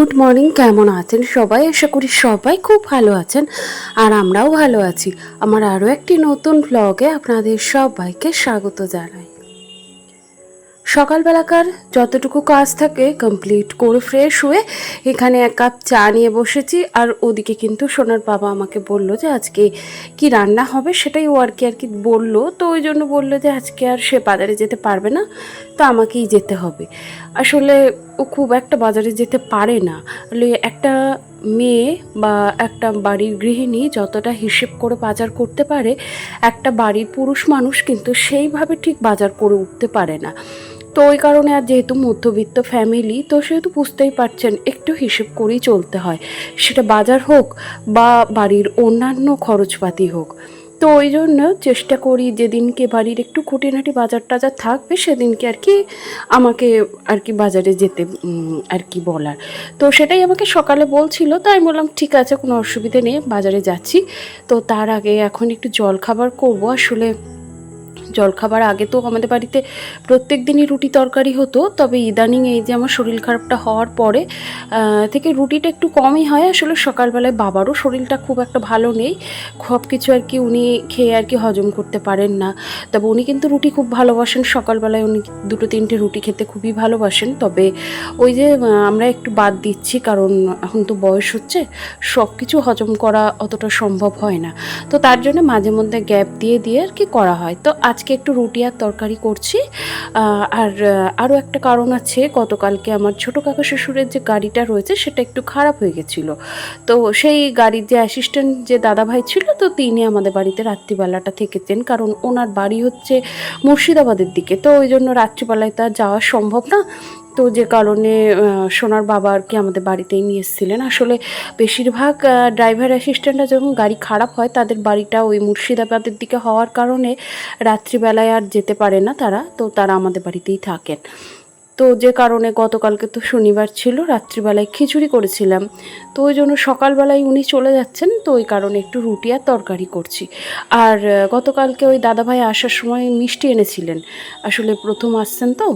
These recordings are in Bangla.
গুড মর্নিং কেমন আছেন সবাই? আশা করি সবাই খুব ভালো আছেন আর আমরাও ভালো আছি। আমার আরও একটি নতুন ব্লগে আপনাদের সবাইকে স্বাগত জানাই। সকালবেলাকার যতটুকু কাজ থাকে কমপ্লিট করে ফ্রেশ হয়ে এখানে এক কাপ চা নিয়ে বসেছি। আর ওদিকে কিন্তু সোনার বাবা আমাকে বলল যে, আজকে কি রান্না হবে? সেটাই ও আর কি আর কি বলল। তো ওই জন্য বলল যে, আজকে আর সে বাজারে যেতে পারবে না, তো আমাকেই যেতে হবে। আসলে ও খুব একটা বাজারে যেতে পারে না। একটা মেয়ে বা একটা বাড়ির গৃহিণী যতটা হিসেব করে বাজার করতে পারে, একটা বাড়ির পুরুষ মানুষ কিন্তু সেইভাবে ঠিক বাজার করে উঠতে পারে না। তো ওই কারণে আর যেহেতু মধ্যবিত্ত ফ্যামিলি তো সেহেতু বুঝতেই পারছেন, একটু হিসেব করেই চলতে হয়। সেটা বাজার হোক বা বাড়ির অন্যান্য খরচপাতি হোক। তো ওই জন্য চেষ্টা করি যেদিনকে বাড়ির একটু খুঁটিনাটি বাজার টাজার থাকবে, সেদিনকে আর কি আমাকে আর কি বাজারে যেতে আর কি বলার। তো সেটাই আমাকে সকালে বলছিল, তাই বললাম, ঠিক আছে, কোনো অসুবিধে নেই, বাজারে যাচ্ছি। তো তার আগে এখন একটু জল খাবার করব। আসলে জলখাবার আগে তো আমাদের বাড়িতে প্রত্যেক দিনই রুটি তরকারি হতো, তবে ইদানিং এই যে আমার শরীর খারাপটা হওয়ার পরে থেকে রুটিটা একটু কমই হয়। আসলে সকালবেলায় বাবারও শরীরটা খুব একটা ভালো নেই। সব কিছু আর কি উনি খেয়ে আর কি হজম করতে পারেন না। তবে উনি কিন্তু রুটি খুব ভালোবাসেন। সকালবেলায় উনি দুটো তিনটে রুটি খেতে খুবই ভালোবাসেন। তবে ওই যে আমরা একটু বাদ দিচ্ছি, কারণ এখন তো বয়স হচ্ছে সব কিছু হজম করা অতটা সম্ভব হয় না। তো তার জন্য মাঝে মধ্যে গ্যাপ দিয়ে দিয়ে আর কি করা হয়। তো আজকে একটু রুটি আর তরকারি করছি। আর আরও একটা কারণ আছে, গতকালকে আমার ছোটো কাকা শ্বশুরের যে গাড়িটা রয়েছে সেটা একটু খারাপ হয়ে গেছিল। তো সেই গাড়ির যে অ্যাসিস্ট্যান্ট যে দাদাভাই ছিল, তো তিনি আমাদের বাড়িতে রাত্রিবেলাটা থেকেছেন, কারণ ওনার বাড়ি হচ্ছে মুর্শিদাবাদের দিকে। তো ওই জন্য রাত্রিবেলায় তার যাওয়া সম্ভব না। তো যে কারণে সোনার বাবা আর কি আমাদের বাড়িতেই নিয়ে এসেছিলেন। আসলে বেশিরভাগ ড্রাইভার অ্যাসিস্ট্যান্টরা যখন গাড়ি খারাপ হয়, তাদের বাড়িটা ওই মুর্শিদাবাদের দিকে হওয়ার কারণে রাত্রিবেলায় আর যেতে পারে না তারা। তো তারা আমাদের বাড়িতেই থাকেন। তো যে কারণে গতকালকে তো শনিবার ছিল, রাত্রিবেলায় খিচুড়ি করেছিলাম। তো ওই জন্য সকালবেলায় উনি চলে যাচ্ছেন, তো ওই কারণে একটু রুটি আর তরকারি করছি। আর গতকালকে ওই দাদাভাই আসার সময় মিষ্টি এনেছিলেন। আসলে প্রথম আসছেন তো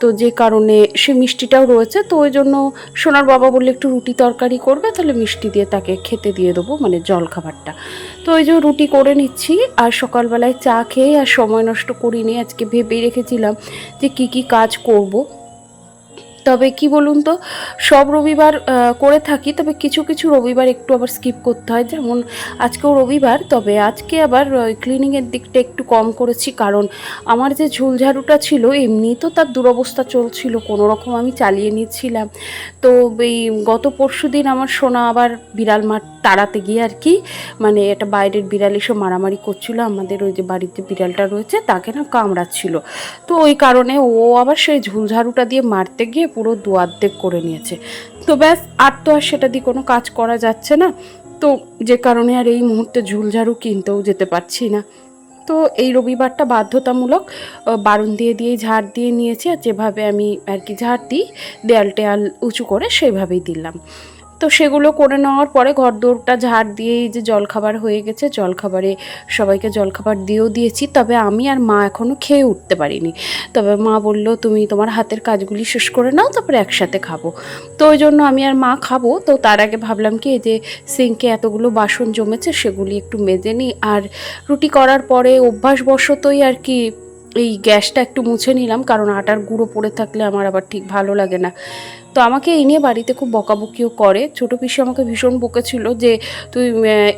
তো যে কারণে সে মিষ্টিটাও রয়েছে, তো ওই জন্য সোনার বাবা বললে একটু রুটি তরকারি করবে, তাহলে মিষ্টি দিয়ে তাকে খেতে দিয়ে দেবো মানে জল খাবারটা তো ওই যে রুটি করে নিচ্ছি, আর সকালবেলায় চা খেয়ে আর সময় নষ্ট করিনি, আজকে ভেবেই রেখেছিলাম যে কি কি কাজ করব। তবে কি বলুন তো, সব রবিবার করে থাকি, তবে কিছু কিছু রবিবার একটু আবার স্কিপ করতে হয়। যেমন আজকেও রবিবার, তবে আজকে আবার ক্লিনিংয়ের দিকটা একটু কম করেছি, কারণ আমার যে ঝুলঝাড়ুটা ছিল, এমনি তো তার দুরবস্থা চলছিল, কোনো রকম আমি চালিয়ে নিচ্ছিলাম। তো এই গত পরশু দিন আমার সোনা আবার বিড়াল মার তাড়াতে গিয়ে আর কি মানে একটা বাইরের বিড়াল এসে মারামারি করছিল, আমাদের ওই যে বাড়িতে বিড়ালটা রয়েছে তাকে না কামড়াচ্ছিল। তো ওই কারণে ও আবার সেই ঝুলঝাড়ুটা দিয়ে মারতে গিয়ে পুরো দুয়ার্ধেক করে নিয়েছে। তো ব্যাস, আর তো আর সেটা দিয়ে কোনো কাজ করা যাচ্ছে না। তো যে কারণে আর এই মুহূর্তে ঝুলঝাড়ু কিনতেও যেতে পারছি না। তো এই রবিবারটা বাধ্যতামূলক বারণ দিয়ে দিয়ে ঝাড় দিয়ে নিয়েছি, আর যেভাবে আমি আর কি ঝাড় দিই, দেয়াল টেয়াল উঁচু করে সেইভাবেই দিলাম। তো সেগুলো করে নেওয়ার পরে ঘর দৌড়টা ঝাড় দিয়ে এই যে জলখাবার হয়ে গেছে, জলখাবারে সবাইকে জলখাবার দিয়েও দিয়েছি। তবে আমি আর মা এখনও খেয়ে উঠতে পারিনি। তবে মা বলল, তুমি তোমার হাতের কাজগুলি শেষ করে নাও, তারপরে একসাথে খাব। তো ওই জন্য আমি আর মা খাব। তো তার আগে ভাবলাম কি, এই যে সিঙ্কে এতগুলো বাসন জমেছে, সেগুলি একটু মেজে নিই। আর রুটি করার পরে অভ্যাসবশতই আর কি এই গ্যাসটা একটু মুছে নিলাম, কারণ আটার গুঁড়ো পড়ে থাকলে আমার আবার ঠিক ভালো লাগে না। তো আমাকে এই নিয়ে বাড়িতে খুব বকাবকিও করে। ছোটো পিসি আমাকে ভীষণ বকেছিল যে, তুই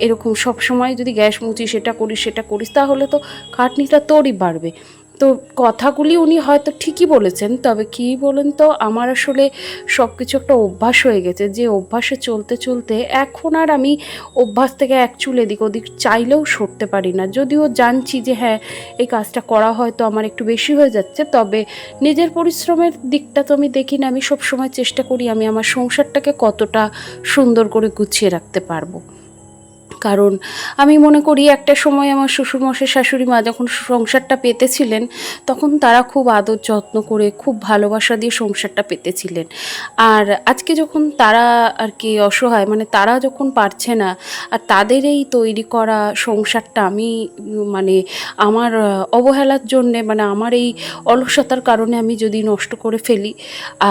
এরকম সব সময় যদি গ্যাস মুছিস, সেটা করিস সেটা করিস, তাহলে তো খাটনিটা তোরই বাড়বে। তো কথাগুলি উনি হয়তো ঠিকই বলেছেন, তবে কী বলেন তো, আমার আসলে সব কিছু একটা অভ্যাস হয়ে গেছে যে অভ্যাসে চলতে চলতে এখন আর আমি অভ্যাস থেকে এক চুল এদিক ওদিক চাইলেও সরতে পারি না। যদিও জানছি যে হ্যাঁ এই কাজটা করা হয়তো আমার একটু বেশি হয়ে যাচ্ছে, তবে নিজের পরিশ্রমের দিকটা তো আমি দেখি না, আমি সবসময় চেষ্টা করি আমি আমার সংসারটাকে কতটা সুন্দর করে গুছিয়ে রাখতে পারব। কারণ আমি মনে করি একটা সময় আমার শ্বশুরমশাই, শাশুড়ি মা যখন সংসারটা পেতেছিলেন, তখন তারা খুব আদর যত্ন করে, খুব ভালোবাসা দিয়ে সংসারটা পেতেছিলেন। আর আজকে যখন তারা আর কি অসহায় মানে তারা যখন পারছে না, আর তাদের এই তৈরি করা সংসারটা আমি মানে আমার অবহেলার জন্যে মানে আমার এই অলসতার কারণে আমি যদি নষ্ট করে ফেলি,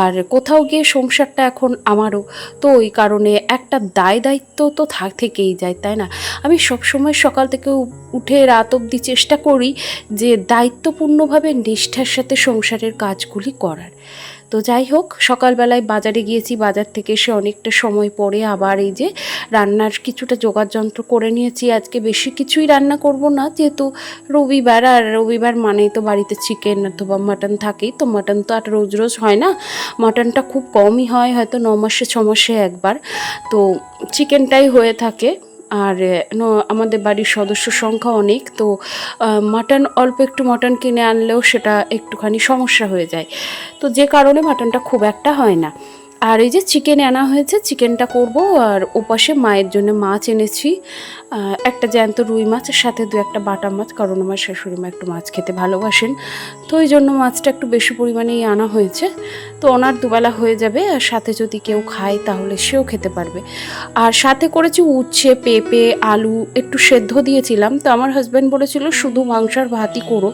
আর কোথাও গিয়ে সংসারটা এখন আমারও, তো ওই কারণে একটা দায় দায়িত্ব তো থাক থেকেই যায়, তাই না। আমি সবসময় সকাল থেকে উঠে রাত অবধি চেষ্টা করি যে দায়িত্বপূর্ণভাবে নিষ্ঠার সাথে সংসারের কাজগুলি করার। তো যাই হোক, সকালবেলায় বাজারে গিয়েছি, বাজার থেকে এসে অনেকটা সময় পরে আবার এই যে রান্নার কিছুটা জোগাড় যন্ত্র করে নিয়েছি। আজকে বেশি কিছুই রান্না করব না, যেহেতু রবিবার, আর রবিবার মানেই তো বাড়িতে চিকেন অথবা মাটন থাকেই। তো মাটন তো আর রোজ রোজ হয় না। মাটনটা খুব কমই হয়, হয়তো ন মাসে, ছ মাসে একবার। তো চিকেনটাই হয়ে থাকে। আর আমাদের বাড়ির সদস্য সংখ্যা অনেক, তো মাটন, অল্প একটু মাটন কিনে আনলেও সেটা একটুখানি সমস্যা হয়ে যায়। তো যে কারণে মাটনটা খুব একটা হয় না। আর এই যে চিকেন আনা হয়েছে চিকেনটা করব আর ওপাশে মায়ের জন্য মাছ এনেছি। একটা জ্যান্ত রুই মাছের সাথে দু একটা বাটা মাছ, কারণ আমার শাশুড়ি মা একটু মাছ খেতে ভালোবাসেন। তো ওই জন্য মাছটা একটু বেশি পরিমাণেই আনা হয়েছে। তো ওনার দুবেলা হয়ে যাবে আর সাথে যদি কেউ খায় তাহলে সেও খেতে পারবে। আর সাথে করেছি উচ্ছে, পেঁপে, আলু একটু সেদ্ধ দিয়েছিলাম। তো আমার হাজব্যান্ড বলেছিল, শুধু মাংস আর ভাতই করো।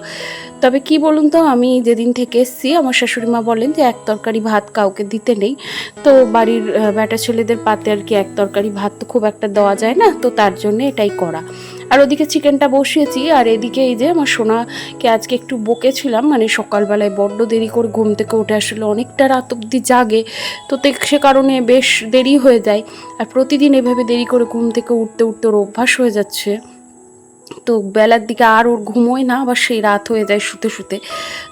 তবে কি বলুন তো, আমি যেদিন থেকে এসেছি, আমার শাশুড়ি মা বলেন যে এক তরকারি ভাত কাউকে দিতে নেই। তো বাড়ির বেটা ছেলেদের পাতে আর কি এক তরকারি ভাত তো খুব একটা দেওয়া যায় না, তো তার জন্য এটাই করা। আর ওদিকে চিকেনটা বসিয়েছি, আর এদিকে এই যে আমার সোনাকে আজকে একটু বকেছিলাম মানে সকালবেলায় বড্ড দেরি করে ঘুম থেকে উঠে আসলে অনেকটা রাত অবধি জাগে তে- সে কারণে বেশ দেরি হয়ে যায়। আর প্রতিদিন এভাবে দেরি করে ঘুম থেকে উঠতে উঠতে ওর অভ্যাস হয়ে যাচ্ছে। তো বেলার দিকে আর ওর ঘুমোয় না, আবার সেই রাত হয়ে যায় শুতে শুতে।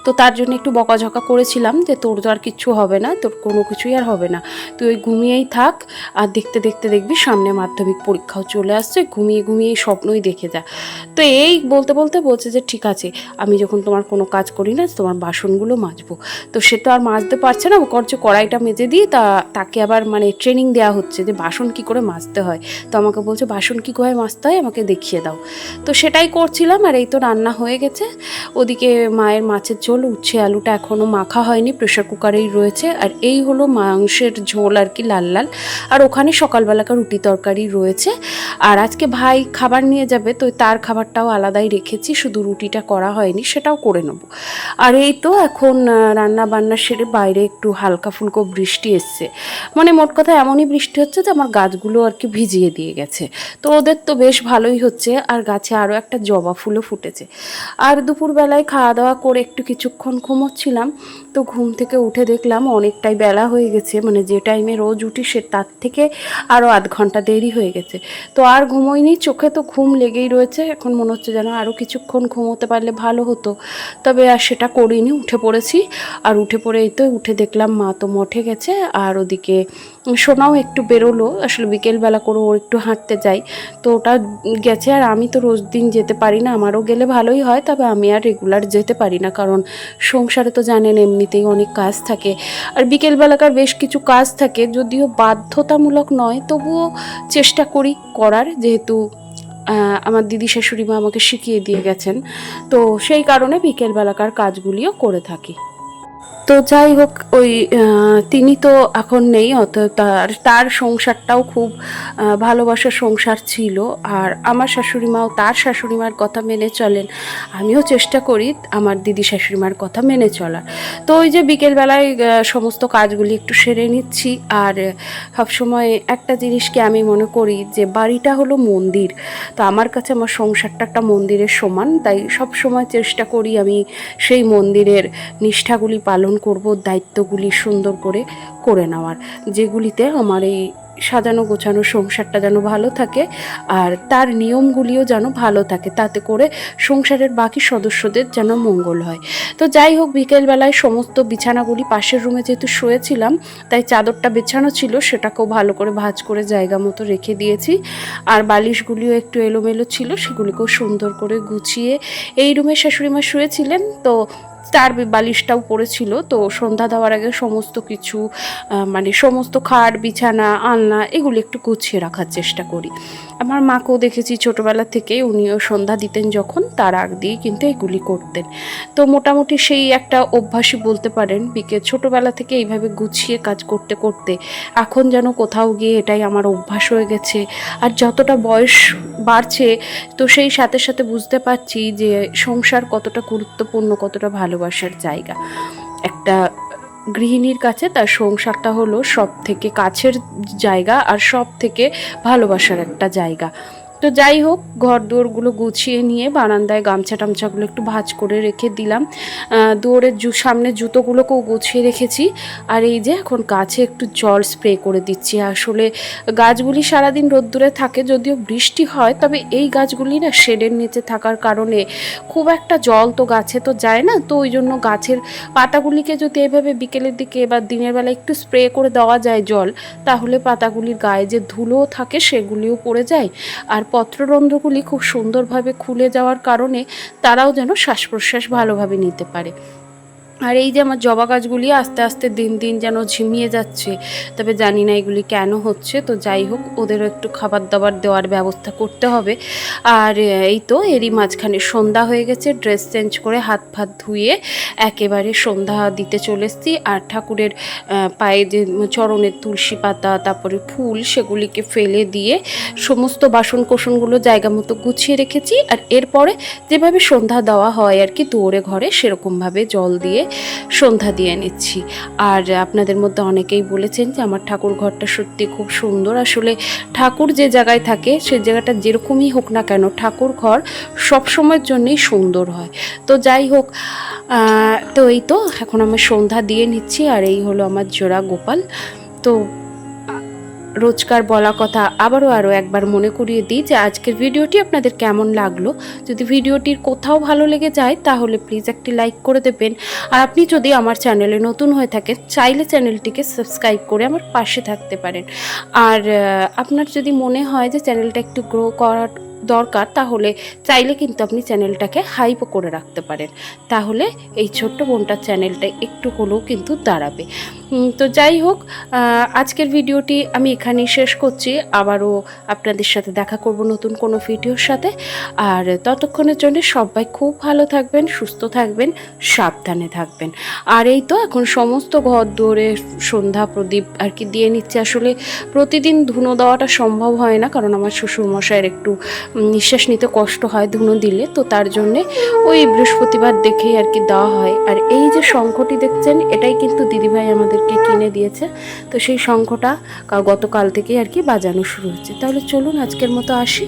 তো তার জন্য একটু বকাঝকা করেছিলাম যে তোর তো আর কিচ্ছু হবে না, তোর কোনো কিছুই আর হবে না। তুই ওই ঘুমিয়েই থাক আর দেখতে দেখতে দেখবি সামনে মাধ্যমিক পরীক্ষাও চলে আসছে, ঘুমিয়ে ঘুমিয়ে স্বপ্নই দেখে যা। তো এই বলতে বলতে বলছে যে, ঠিক আছে, আমি যখন তোমার কোনো কাজ করি না, তোমার বাসনগুলো মাজবো। তো সে তো আর মাজতে পারছে না করছে কড়াইটা মেজে দিয়ে তা, তাকে আবার মানে ট্রেনিং দেওয়া হচ্ছে যে, বাসন কি করে মাজতে হয়? তো আমাকে বলছে, বাসন কি করে মাজতে হয় আমাকে দেখিয়ে দাও। তো সেটাই করছিলাম আর এই তো রান্না হয়ে গেছে। ওদিকে মায়ের মাছের ঝোল, উচ্ছে আলুটা এখনও মাখা হয়নি প্রেশার কুকারেই রয়েছে। আর এই হলো মাংসের ঝোল আর কি লাল লাল। আর ওখানে সকালবেলাকার রুটি তরকারি রয়েছে। আর আজকে ভাই খাবার নিয়ে যাবে, তো তার খাবারটাও আলাদাই রেখেছি, শুধু রুটিটা করা হয়নি, সেটাও করে নেব। আর এই তো এখন রান্না বান্না সেরে বাইরে একটু হালকা ফুলকো বৃষ্টি এসছে। মানে মোট কথা এমনই বৃষ্টি হচ্ছে যে আমার গাছগুলো আর কি ভিজিয়ে দিয়ে গেছে। তো ওদের তো বেশ ভালোই হচ্ছে, আর গাছে আরও একটা জবা ফুলও ফুটেছে। আর দুপুরবেলায় খাওয়া দাওয়া করে একটু কিছুক্ষণ ঘুমোচ্ছিলাম, তো ঘুম থেকে উঠে দেখলাম অনেকটাই বেলা হয়ে গেছে মানে যে টাইমে রোজ উঠি সে তার থেকে আরও আধ ঘণ্টা দেরি হয়ে গেছে। তো আর ঘুমোইনি, চোখে তো ঘুম লেগেই রয়েছে, এখন মনে হচ্ছে যেন আরও কিছুক্ষণ ঘুমোতে পারলে ভালো হতো। তবে আর সেটা করিনি, উঠে পড়েছি, আর উঠে পড়ে এই তো উঠে দেখলাম মা তো মঠে গেছে, আর ওদিকে সোনাও একটু বেরোলো, আসলে বিকেলবেলা করে ওর একটু হাঁটতে যাই। তো ওটা গেছে আর আমি তো রোজ দিন যেতে পারি না, আমারও গেলে ভালোই হয়, তবে আমি আর রেগুলার যেতে পারি না, কারণ সংসারে তো জানেন এমনিতেই অনেক কাজ থাকে। আর বিকেলবেলাকার বেশ কিছু কাজ থাকে, যদিও বাধ্যতামূলক নয়, তবুও চেষ্টা করি করার, যেহেতু আমার দিদি শাশুড়ি মা আমাকে শিখিয়ে দিয়ে গেছেন। তো সেই কারণে বিকেলবেলাকার কাজগুলিও করে থাকি। তো যাই হোক, ওই তিনি তো এখন নেই, অত তার তার সংসারটাও খুব ভালোবাসার সংসার ছিল। আর আমার শাশুড়ি মাও তার শাশুড়ি মার কথা মেনে চলেন। আমিও চেষ্টা করি আমার দিদি শাশুড়ি মার কথা মেনে চলার। তো ওই যে বিকেলবেলায় সমস্ত কাজগুলি একটু সেরে নিচ্ছি। আর সবসময় একটা জিনিসকে আমি মনে করি যে বাড়িটা হলো মন্দির। তো আমার কাছে আমার সংসারটা একটা মন্দিরের সমান। তাই সব সময় চেষ্টা করি আমি সেই মন্দিরের নিষ্ঠাগুলি পালন করব দায়িত্বগুলি সুন্দর করে করে নেওয়ার, যেগুলিতে আমার এই সাজানো গোছানো সংসারটা যেন ভালো থাকে আর তার নিয়মগুলিও যেন ভালো থাকে, তাতে করে সংসারের বাকি সদস্যদের যেন মঙ্গল হয়। তো যাই হোক, বিকেলবেলায় সমস্ত বিছানাগুলি পাশের রুমে যেহেতু শুয়েছিলাম, তাই চাদরটা বিছানো ছিল, সেটাকেও ভালো করে ভাঁজ করে জায়গা মতো রেখে দিয়েছি। আর বালিশগুলিও একটু এলোমেলো ছিল, সেগুলিকেও সুন্দর করে গুছিয়ে, এই রুমে শাশুড়ি মা শুয়েছিলেন, তো তার বালিশটাও পড়েছিল। তো সন্ধ্যা দেওয়ার আগে সমস্ত কিছু মানে সমস্ত খাট, বিছানা, আলনা, এগুলো একটু গুছিয়ে রাখার চেষ্টা করি। আমার মাকেও দেখেছি ছোটোবেলা থেকে উনিও সন্ধ্যা দিতেন যখন, তার আগ দিয়ে কিন্তু এগুলি করতেন। তো মোটামুটি সেই একটা অভ্যাসই বলতে পারেন, বিকে ছোটোবেলা থেকে এইভাবে গুছিয়ে কাজ করতে করতে, এখন যেন কোথাও গিয়ে এটাই আমার অভ্যাস হয়ে গেছে। আর যতটা বয়স বাড়ছে, তো সেই সাথে সাথে বুঝতে পারছি যে সংসার কতটা গুরুত্বপূর্ণ, কতটা ভালোবাসার জায়গা। একটা গৃহিণীর কাছে তার সংসারটা হলো সব থেকে কাছের জায়গা আর সব থেকে ভালোবাসার একটা জায়গা। তো যাই হোক ঘর দুয়ারগুলো গুছিয়ে নিয়ে বারান্দায় গামছা টামছাগুলো একটু ভাজ করে রেখে দিলাম। দুয়ারের জু সামনে জুতোগুলোকেও গুছিয়ে রেখেছি। আর এই যে এখন গাছে একটু জল স্প্রে করে দিচ্ছি। আসলে গাছগুলি সারাদিন রোদ্দুরে থাকে, যদিও বৃষ্টি হয়, তবে এই গাছগুলি না শেডের নিচে থাকার কারণে খুব একটা জল তো গাছে তো যায় না। তো ওই জন্য গাছের পাতাগুলিকে যদি এভাবে বিকেলের দিকে বা দিনের বেলা একটু স্প্রে করে দেওয়া যায় জল, তাহলে পাতাগুলির গায়ে যে ধুলো থাকে সেগুলিও পড়ে যায়। আর পত্ররন্ধ্রগুলি খুব সুন্দরভাবে খুলে যাওয়ার কারণে তারাও যেন শ্বাস প্রশ্বাস ভালোভাবে নিতে পারে। আর এই যে আমার জবা গাছগুলি আস্তে আস্তে দিন দিন যেন ঝিমিয়ে যাচ্ছে, তবে জানি না এগুলি কেন হচ্ছে। তো যাই হোক, ওদেরও একটু খাবার দাবার দেওয়ার ব্যবস্থা করতে হবে। আর এই তো এরই মাঝখানে সন্ধ্যা হয়ে গেছে, ড্রেস চেঞ্জ করে হাত ফাত ধুয়ে একেবারে সন্ধ্যা দিতে চলে এসেছি। আর ঠাকুরের পায়ে যে চরণের তুলসী পাতা, তারপরে ফুল, সেগুলিকে ফেলে দিয়ে সমস্ত বাসন কোসনগুলো জায়গা মতো গুছিয়ে রেখেছি। আর এরপরে যেভাবে সন্ধ্যা দেওয়া হয় আর কি, দুয়ারে ঘরে সেরকমভাবে জল দিয়ে সন্ধ্যা দিয়ে নিচ্ছি। আর আপনাদের মধ্যে অনেকেই বলেছেন যে আমার ঠাকুর ঘরটা সত্যি খুব সুন্দর। আসলে ঠাকুর যে জায়গায় থাকে, সে জায়গাটা যেরকমই হোক না কেন, ঠাকুর ঘর সব সময়ের জন্যই সুন্দর হয়। তো যাই হোক তো এই তো, এখন আমার সন্ধ্যা দিয়ে নিচ্ছি। আর এই হলো আমার জোড়া গোপাল। তো রোজকার বলা কথা আবারও আরও একবার মনে করিয়ে দিই যে আজকের ভিডিওটি আপনাদের কেমন লাগল। যদি ভিডিওটির কোথাও ভালো লেগে যায়, তাহলে প্লিজ একটি লাইক করে দেবেন। আর আপনি যদি আমার চ্যানেলে নতুন হয়ে থাকেন, চাইলে চ্যানেলটিকে সাবস্ক্রাইব করে আমার পাশে থাকতে পারেন। আর আপনার যদি মনে হয় যে চ্যানেলটা একটু গ্রো করার দরকার, তাহলে চাইলে কিন্তু আপনি চ্যানেলটাকে হাইপও করে রাখতে পারেন। তাহলে এই ছোট্ট বোনটার চ্যানেলটা একটু হলেও কিন্তু দাঁড়াবে। তো যাই হোক আজকের ভিডিওটি আমি এখানেই শেষ করছি। আবারও আপনাদের সাথে দেখা করব নতুন কোনো ভিডিওর সাথে। আর ততক্ষণের জন্য সবাই খুব ভালো থাকবেন, সুস্থ থাকবেন, সাবধানে থাকবেন। আর এই তো এখন সমস্ত ঘর দৌড়ে সন্ধ্যা প্রদীপ আর কি দিয়ে নিচ্ছে। আসলে প্রতিদিন ধুনো দেওয়াটা সম্ভব হয় না, কারণ আমার শ্বশুরমশাইয়ের একটু নিঃশ্বাস নিতে কষ্ট হয় ধুনো দিলে। তো তার জন্যে ওই বৃহস্পতিবার দেখেই আর কি দেওয়া হয়। আর এই যে শঙ্খটি দেখছেন, এটাই কিন্তু দিদিভাই আমাদেরকে কিনে দিয়েছে। তো সেই শঙ্খটা গতকাল থেকেই আর কি বাজানো শুরু হচ্ছে। তাহলে চলুন আজকের মতো আসি।